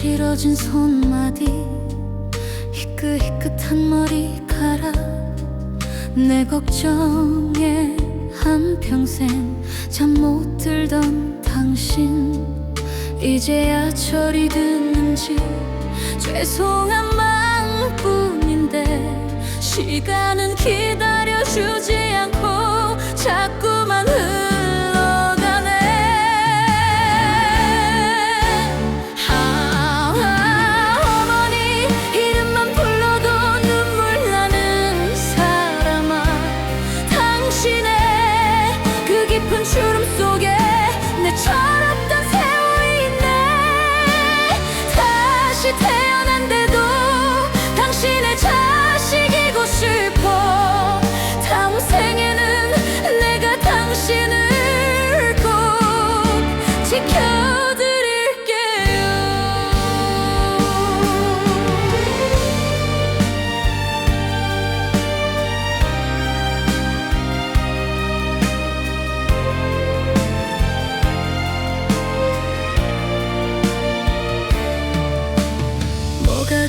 거칠어진 손마디 희끗희끗한 머리카락. 내 걱정에 한평생 잠 못 들던 당신. 이제야 철이 드는지 죄송한 마음뿐인데 시간은 기다려주지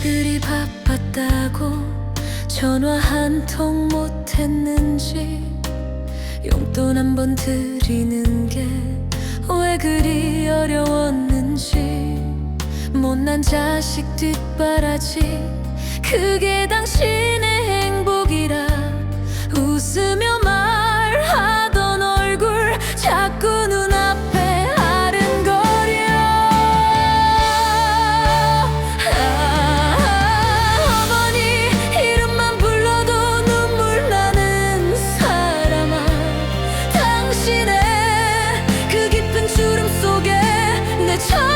그리 바빴다고 전화 한 통 못했는지 용돈 한 번 드리는 게 왜 그리 어려웠는지 못난 자식 뒷바라지 그게 당신의 저